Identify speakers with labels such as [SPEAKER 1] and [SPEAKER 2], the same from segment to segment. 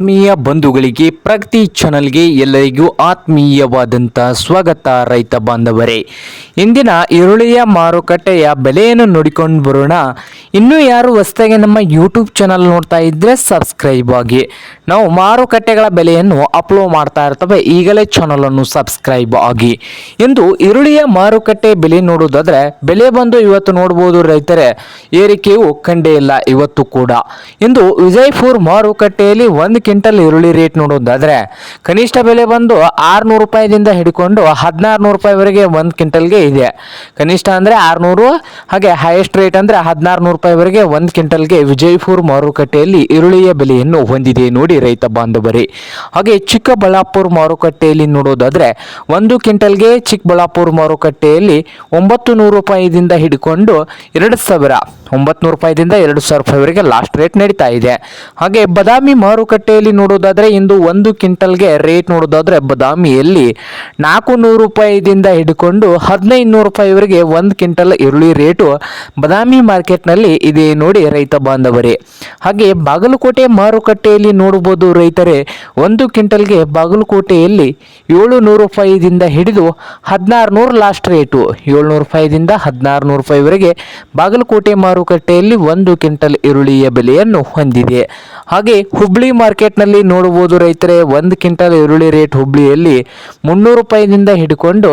[SPEAKER 1] ಆತ್ಮೀಯ ಬಂಧುಗಳಿಗೆ ಪ್ರಗತಿ ಚಾನಲ್ಗೆ ಎಲ್ಲರಿಗೂ ಆತ್ಮೀಯವಾದಂಥ ಸ್ವಾಗತ, ರೈತ ಬಾಂಧವರೇ. ಇಂದಿನ ಈರುಳ್ಳಿಯ ಮಾರುಕಟ್ಟೆಯ ಬೆಲೆಯನ್ನು ನೋಡಿಕೊಂಡು ಬರೋಣ. ಇನ್ನೂ ಯಾರು ಹೊಸದಾಗಿ ನಮ್ಮ ಯೂಟ್ಯೂಬ್ ಚಾನಲ್ ನೋಡ್ತಾ ಇದ್ದರೆ ಸಬ್ಸ್ಕ್ರೈಬ್ ಆಗಿ. ನಾವು ಮಾರುಕಟ್ಟೆಗಳ ಬೆಲೆಯನ್ನು ಅಪ್ಲೋಡ್ ಮಾಡ್ತಾ ಇರ್ತವೆ, ಈಗಲೇ ಚಾನಲನ್ನು ಸಬ್ಸ್ಕ್ರೈಬ್ ಆಗಿ. ಇಂದು ಈರುಳ್ಳಿಯ ಮಾರುಕಟ್ಟೆ ಬೆಲೆ ನೋಡೋದಾದ್ರೆ ಬೆಲೆ ಬಂದು ಇವತ್ತು ನೋಡ್ಬೋದು ರೈತರೇ, ಏರಿಕೆಯು ಕಂಡೇ ಇಲ್ಲ ಇವತ್ತು ಕೂಡ. ಇಂದು ವಿಜಯಪುರ್ ಮಾರುಕಟ್ಟೆಯಲ್ಲಿ ಒಂದು ಕ್ವಿಂಟಲ್ ಈರುಳ್ಳಿ ರೇಟ್ ನೋಡೋದಾದರೆ ಕನಿಷ್ಠ ಬೆಲೆ ಬಂದು ಆರುನೂರು ರೂಪಾಯಿದಿಂದ ಹಿಡ್ಕೊಂಡು ಹದಿನಾರು ನೂರು ರೂಪಾಯಿವರೆಗೆ ಒಂದು ಕ್ವಿಂಟಲ್ಗೆ ಇದೆ. ಕನಿಷ್ಠ ಅಂದರೆ ಆರುನೂರು, ಹಾಗೆ ಹೈಯೆಸ್ಟ್ ರೇಟ್ ಅಂದರೆ ಹದಿನಾರು ನೂರು ರೂಪಾಯಿವರೆಗೆ ಒಂದು ಕ್ವಿಂಟಲ್ಗೆ ವಿಜಯಪುರ ಮಾರುಕಟ್ಟೆಯಲ್ಲಿ ಈರುಳ್ಳಿಯ ಬೆಲೆಯನ್ನು ಹೊಂದಿದೆ ನೋಡಿ ರೈತ ಬಾಂಧವರಿ. ಹಾಗೆ ಚಿಕ್ಕಬಳ್ಳಾಪುರ ಮಾರುಕಟ್ಟೆಯಲ್ಲಿ ನೋಡೋದಾದರೆ ಒಂದು ಕ್ವಿಂಟಲ್ಗೆ ಚಿಕ್ಕಬಳ್ಳಾಪುರ ಮಾರುಕಟ್ಟೆಯಲ್ಲಿ ಒಂಬತ್ತು ನೂರು ರೂಪಾಯಿದಿಂದ ಹಿಡ್ಕೊಂಡು ಎರಡು ಸಾವಿರ ಒಂಬತ್ತು ನೂರು ರೂಪಾಯಿದಿಂದ ಎರಡು ಸಾವಿರ ರೂಪಾಯಿವರೆಗೆ ಲಾಸ್ಟ್ ರೇಟ್ ನಡೀತಾ ಇದೆ. ಹಾಗೆ ಬದಾಮಿ ಮಾರುಕಟ್ಟೆಯಲ್ಲಿ ನೋಡೋದಾದರೆ ಇಂದು ಒಂದು ಕ್ವಿಂಟಲ್ಗೆ ರೇಟ್ ನೋಡೋದಾದರೆ ಬದಾಮಿಯಲ್ಲಿ ನಾಲ್ಕು ನೂರು ರೂಪಾಯಿದಿಂದ ಹಿಡ್ಕೊಂಡು ಹದಿನೈದು ನೂರು ರೂಪಾಯಿವರೆಗೆ ಒಂದು ಕ್ವಿಂಟಲ್ ಈರುಳ್ಳಿ ರೇಟು ಬದಾಮಿ ಮಾರ್ಕೆಟ್ನಲ್ಲಿ ಇದೆ ನೋಡಿ ರೈತ ಬಾಂಧವರೇ. ಹಾಗೆ ಬಾಗಲಕೋಟೆ ಮಾರುಕಟ್ಟೆಯಲ್ಲಿ ನೋಡಬಹುದು ರೈತರೇ, ಒಂದು ಕ್ವಿಂಟಲ್ಗೆ ಬಾಗಲಕೋಟೆಯಲ್ಲಿ ಏಳು ನೂರು ರೂಪಾಯಿದಿಂದ ಹಿಡಿದು ಹದಿನಾರು ನೂರು ಲಾಸ್ಟ್ ರೇಟು. ಏಳ್ನೂರು ರೂಪಾಯಿದಿಂದ ಹದಿನಾರು ನೂರು ರೂಪಾಯಿವರೆಗೆ ಬಾಗಲಕೋಟೆ ಮಾರುಕಟ್ಟೆಯಲ್ಲಿ ಒಂದು ಕ್ವಿಂಟಲ್ ಈರುಳ್ಳಿಯ ಬೆಲೆಯನ್ನು ಹೊಂದಿದೆ. ಹಾಗೆ ಹುಬ್ಳಿ ಮಾರ್ಕೆಟ್ನಲ್ಲಿ ನೋಡಬಹುದು ರೈತರೆ, ಒಂದು ಕ್ವಿಂಟಲ್ ಈರುಳ್ಳಿ ರೇಟ್ ಹುಬ್ಳಿಯಲ್ಲಿ ಮುನ್ನೂರು ರೂಪಾಯಿದಿಂದ ಹಿಡ್ಕೊಂಡು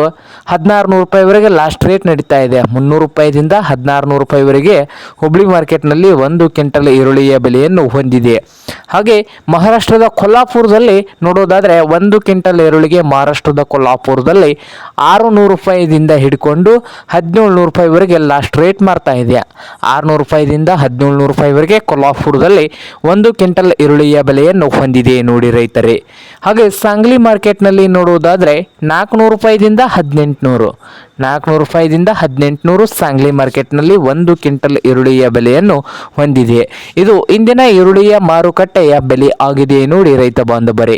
[SPEAKER 1] ಹದಿನಾರು ನೂರು ರೂಪಾಯಿವರೆಗೆ ಲಾಸ್ಟ್ ರೇಟ್ ನಡೀತಾ ಇದೆ. ಮುನ್ನೂರು ರೂಪಾಯಿದಿಂದ ಹದಿನಾರು ನೂರು ರೂಪಾಯಿವರೆಗೆ ಹುಬ್ಳಿ ಮಾರ್ಕೆಟ್ನಲ್ಲಿ ಒಂದು ಕ್ವಿಂಟಲ್ ಈರುಳ್ಳಿಯ ಬೆಲೆಯನ್ನು ಹೊಂದಿದೆ. ಹಾಗೆ ಮಹಾರಾಷ್ಟ್ರದ ಕೊಲ್ಲಾಪುರದಲ್ಲಿ ನೋಡೋದಾದರೆ ಒಂದು ಕ್ವಿಂಟಲ್ ಈರುಳ್ಳಿಗೆ ಮಹಾರಾಷ್ಟ್ರದ ಕೊಲ್ಲಾಪುರದಲ್ಲಿ ಆರು ನೂರು ರೂಪಾಯಿದಿಂದ ಹಿಡ್ಕೊಂಡು ಹದಿನೇಳು ನೂರು ರೂಪಾಯಿವರೆಗೆ ಲಾಸ್ಟ್ ರೇಟ್ ಮಾರ್ತಾ ಇದೆ ಆರುನೂರು ರೂಪಾಯಿದಿಂದ ಹದಿನೇಳು ನೂರು ರೂಪಾಯಿವರೆಗೆ ಕೊಲ್ಲಾಪುರದಲ್ಲಿ ಒಂದು ಕ್ವಿಂಟಲ್ ಈರುಳ್ಳಿಯ ಬೆಲೆಯನ್ನು ಹೊಂದಿದೆ ನೋಡಿ ರೈತರೇ. ಹಾಗೆ ಸಾಂಗ್ಲಿ ಮಾರ್ಕೆಟ್ನಲ್ಲಿ ನೋಡುವುದಾದರೆ ನಾಲ್ಕುನೂರು ರೂಪಾಯಿದಿಂದ ಹದಿನೆಂಟುನೂರು, ನಾಲ್ಕುನೂರು ರೂಪಾಯಿದಿಂದ ಹದಿನೆಂಟುನೂರು ಸಾಂಗ್ಲಿ ಮಾರ್ಕೆಟ್ನಲ್ಲಿ ಒಂದು ಕ್ವಿಂಟಲ್ ಈರುಳ್ಳಿಯ ಬೆಲೆಯನ್ನು ಹೊಂದಿದೆ. ಇದು ಇಂದಿನ ಈರುಳ್ಳಿಯ ಮಾರುಕಟ್ಟೆಯ ಬೆಲೆ ಆಗಿದೆ ನೋಡಿ ರೈತ ಬಾಂಧವರೇ.